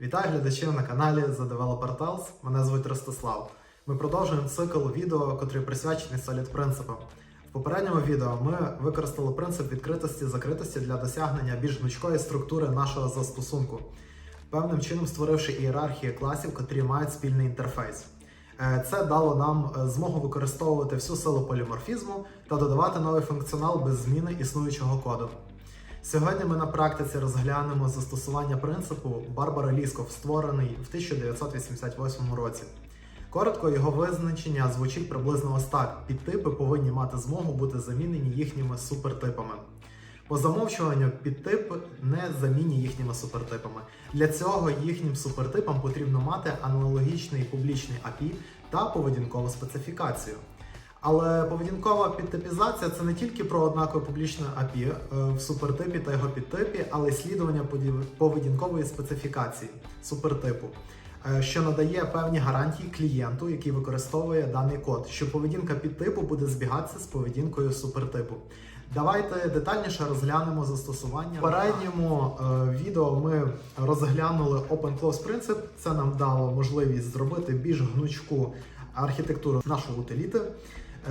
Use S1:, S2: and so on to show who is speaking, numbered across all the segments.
S1: Вітаю глядачів на каналі The Developer Tales. Мене звуть Ростислав. Ми продовжуємо цикл відео, котрий присвячений Solid принципам. В попередньому відео ми використали принцип відкритості закритості для досягнення більш гнучкої структури нашого застосунку, певним чином створивши ієрархії класів, котрі мають спільний інтерфейс. Е, Це дало нам е, змогу використовувати всю силу поліморфізму та додавати новий функціонал без зміни існуючого коду. Сьогодні ми на практиці розглянемо застосування принципу Барбара Лісков, створений в 1988 році. Коротко, його визначення звучить приблизно ось так: підтипи повинні мати змогу бути замінені їхніми супертипами. По замовчуванню підтип не замінні їхніми супертипами. Для цього їхнім супертипам потрібно мати аналогічний публічний API та поведінкову специфікацію. Але поведінкова підтипізація це не тільки про однакове публічне API е, в супертипі та його підтипі, але й слідування поведінкової специфікації супертипу, е, що надає певні гарантії клієнту, який використовує даний код, що поведінка підтипу буде збігатися з поведінкою супертипу. Давайте детальніше розглянемо застосування. В попередньому е, відео ми розглянули Open Close принцип. Це нам дало можливість зробити більш гнучку архітектуру нашої утиліти.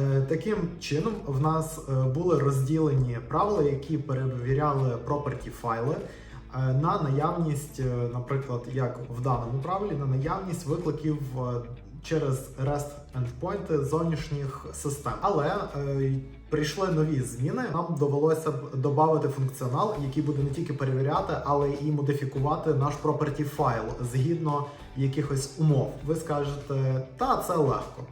S1: Е, Таким чином, в нас е, були розділені правила, які перевіряли property файли е, на наявність, наприклад, як в даному правилі, на наявність викликів через REST endpoints зовнішніх систем. Але прийшли нові зміни. Нам довелося б додати функціонал, який буде не тільки перевіряти, але і модифікувати наш property файл згідно якихось умов. Ви скажете, та це легко.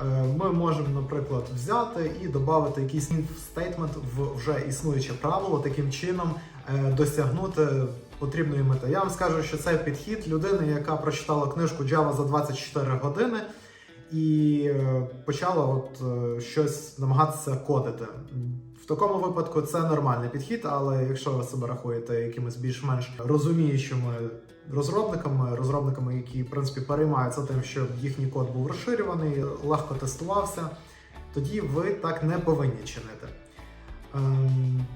S1: Е, Ми можемо, наприклад, взяти і додати якийсь statement в вже існуюче правило, таким чином е, досягнути потрібної мети. Я вам скажу, що це підхід людини, яка прочитала книжку Java за 24 години і е, почала от щось намагатися кодити. В такому випадку це нормальний підхід, але якщо ви себе рахуєте якимось більш-менш розуміючими розробниками, розробниками, які в принципі переймаються тим, щоб їхній код був розширюваний, легко тестувався, тоді ви так не повинні чинити. Ем,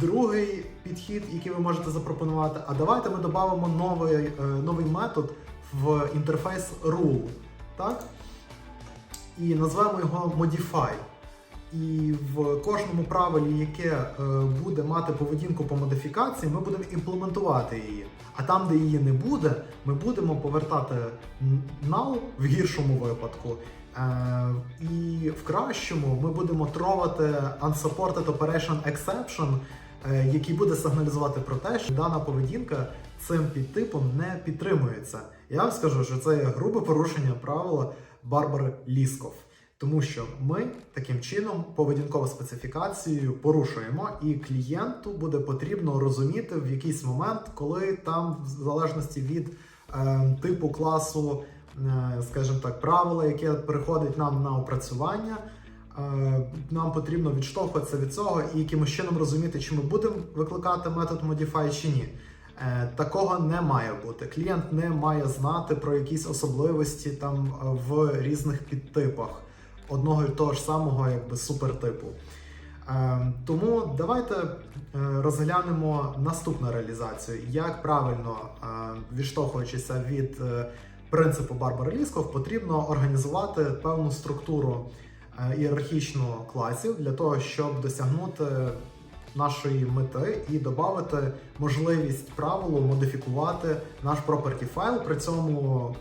S1: Другий підхід, який ви можете запропонувати, а давайте ми додамо новий, е, новий метод в інтерфейс rule, так? І назвемо його modify. І в кожному правилі, яке е, буде мати поведінку по модифікації, ми будемо імплементувати її. А там, де її не буде, ми будемо повертати null в гіршому випадку. Е, і в кращому ми будемо тровати unsupported operation exception, е, який буде сигналізувати про те, що дана поведінка цим підтипом не підтримується. Я вам скажу, що це грубе порушення правила Барбари Лісков. Тому що ми таким чином поведінкову специфікацію порушуємо, і клієнту буде потрібно розуміти в якийсь момент, коли там, в залежності від е, типу класу, е, скажімо так, правила, яке приходить нам на опрацювання, е, нам потрібно відштовхуватися від цього і якимось чином розуміти, чи ми будемо викликати метод modify чи ні. Е, Такого не має бути. Клієнт не має знати про якісь особливості там е, в різних підтипах одного і того ж самого якби супертипу. Е, Тому давайте е, розглянемо наступну реалізацію, як правильно, е, відштовхуючися від е, принципу Барбари Лісков, потрібно організувати певну структуру ієрархічну класів для того, щоб досягнути нашої мети і додати можливість правилу модифікувати наш property файл. При цьому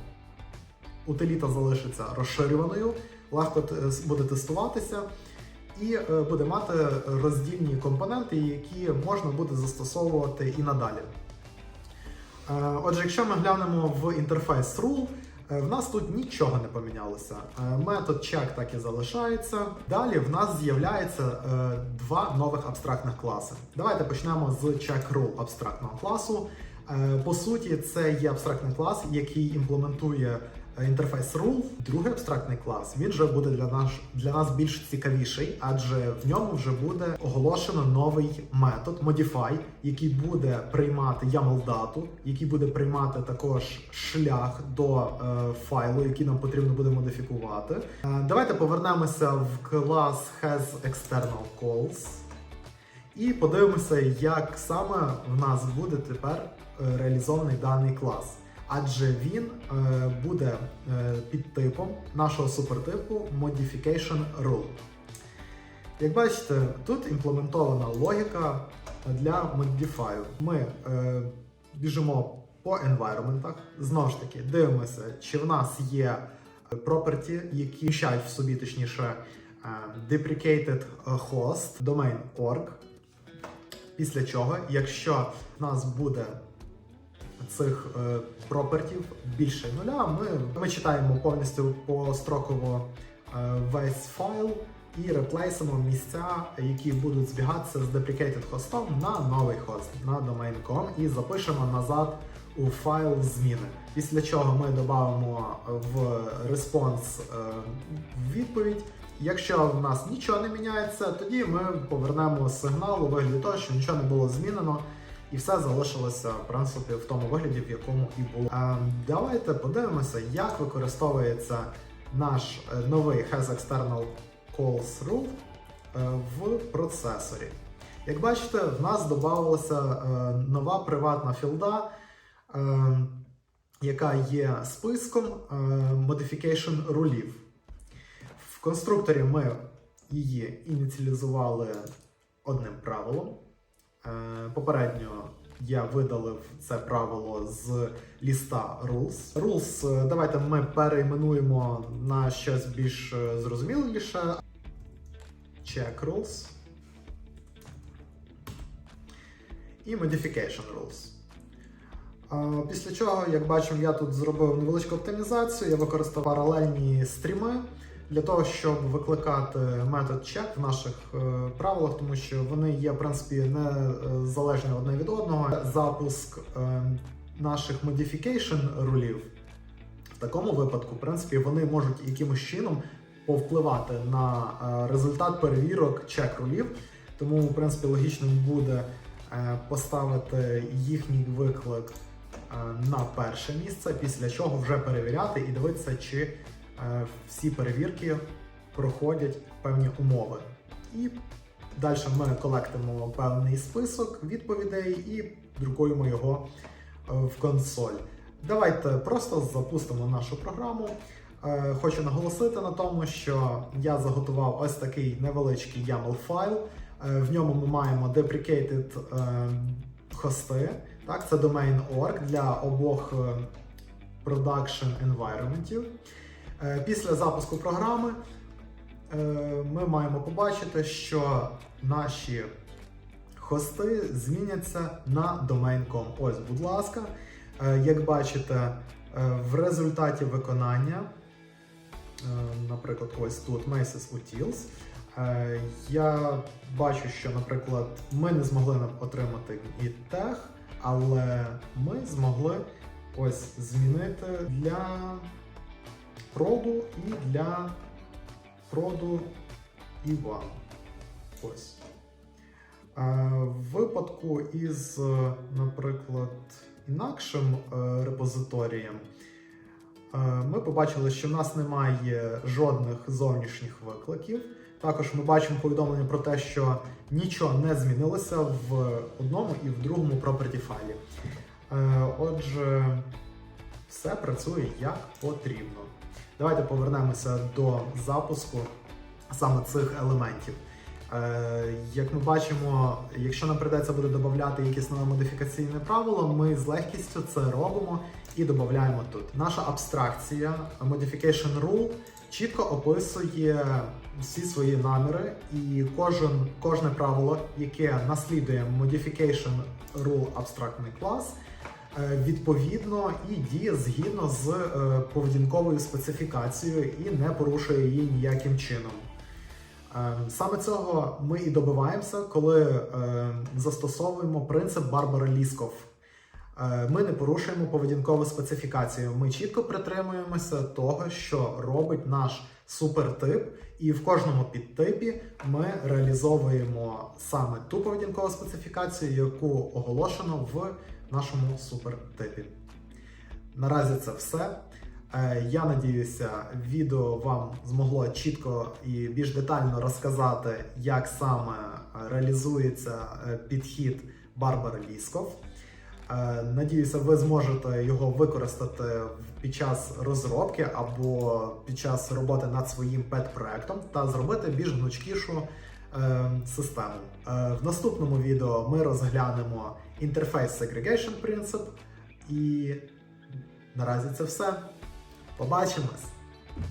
S1: утиліта залишиться розширюваною, легко буде тестуватися і е, буде мати роздільні компоненти, які можна буде застосовувати і надалі. Е, Отже, якщо ми глянемо в інтерфейс rule, е, в нас тут нічого не помінялося. Метод check так і залишається. Далі в нас з'являється два нових абстрактних класи. Давайте почнемо з check rule абстрактного класу. По суті, це є абстрактний клас, який імплементує інтерфейс rule. Другий абстрактний клас він вже буде для нас для нас більш цікавіший, адже в ньому вже буде оголошено новий метод modify, який буде приймати YAML дату, який буде приймати також шлях до е, файлу, який нам потрібно буде модифікувати. Е, давайте повернемося в клас has external calls. І подивимося, як саме в нас буде тепер е, реалізований даний клас. Адже він е, буде е, під типом нашого супертипу Modification Rule. Як бачите, тут імплементована логіка для Modify. Ми е, біжимо по енвайроментах, знову ж таки, дивимося, чи в нас є property, які вміщають в собі, точніше, е, deprecated host, domain org. Після чого, якщо в нас буде цих е, пропертів більше нуля, ми, ми читаємо повністю построково е, весь файл і реплейсимо місця, які будуть збігатися з deprecated хостом на новий хост, на domain.com і запишемо назад у файл зміни. Після чого ми додамо в респонс е, відповідь. Якщо в нас нічого не міняється, тоді ми повернемо сигнал у вигляді того, що нічого не було змінено, і все залишилося в принципі в тому вигляді, в якому і було. Е, давайте подивимося, як використовується наш е, новий Has External Calls Rule е, в процесорі. Як бачите, в нас додавалася е, нова приватна філда, яка є списком modification рулів. В конструкторі ми її ініціалізували одним правилом. Е, Попередньо я видалив це правило з ліста rules. Rules е, давайте ми перейменуємо на щось більш е, зрозуміліше. Check rules. І modification rules. Після чого, як бачимо, я тут зробив невеличку оптимізацію, я використав паралельні стріми для того, щоб викликати метод check в наших е, правилах, тому що вони є, в принципі, не е, залежні одне від одного. Запуск е, наших modification рулів в такому випадку, в принципі, вони можуть якимось чином повпливати на е, результат перевірок чек рулів. Тому, в принципі, логічним буде поставити їхній виклик на перше місце, після чого вже перевіряти і дивитися, чи всі перевірки проходять певні умови. І далі ми колектимо певний список відповідей і друкуємо його е, в консоль. Давайте просто запустимо нашу програму. Е, Хочу наголосити на тому, що я заготував ось такий невеличкий YAML файл. Е, В ньому ми маємо deprecated е, хости. Так, це domain.org для обох е, production environmentів. Е, Після запуску програми е, ми маємо побачити, що наші хости зміняться на domain.com. Ось, будь ласка, Е, як бачите, в результаті виконання, наприклад, ось тут Macy's Utils, я бачу, що, наприклад, ми не змогли отримати і тех, але ми змогли ось змінити для проду і для проду і вам. Ось. В випадку із, е, наприклад, інакшим е, репозиторієм, е, ми побачили, що в нас немає жодних зовнішніх викликів. Також ми бачимо повідомлення про те, що нічого не змінилося в одному і в другому property файлі. Отже, все працює як потрібно. Давайте повернемося до запуску саме цих елементів. Е, Як ми бачимо, якщо нам прийдеться буде додати якесь нове модифікаційне правило, ми з легкістю це робимо і додаємо тут. Наша абстракція Modification Rule чітко описує всі свої наміри, і кожен, кожне правило, яке наслідує Modification Rule абстрактний клас, відповідно і діє згідно з е, поведінковою специфікацією і не порушує її ніяким чином. Е, Саме цього ми і добиваємося, коли е, застосовуємо принцип Барбара Лісков. Е, Ми не порушуємо поведінкову специфікацію. Ми чітко притримуємося того, що робить наш супертип, і в кожному підтипі ми реалізовуємо саме ту поведінкову специфікацію, яку оголошено в нашому супертипі. Наразі це все. Е, Я надіюся, відео вам змогло чітко і більш детально розказати, як саме реалізується е, підхід Барбари Лісков. Е, Надіюся, ви зможете його використати під час розробки або під час роботи над своїм пет-проектом та зробити більш гнучкішу е, систему. Е, В наступному відео ми розглянемо інтерфейс Segregation Principle і наразі це все. Побачимось!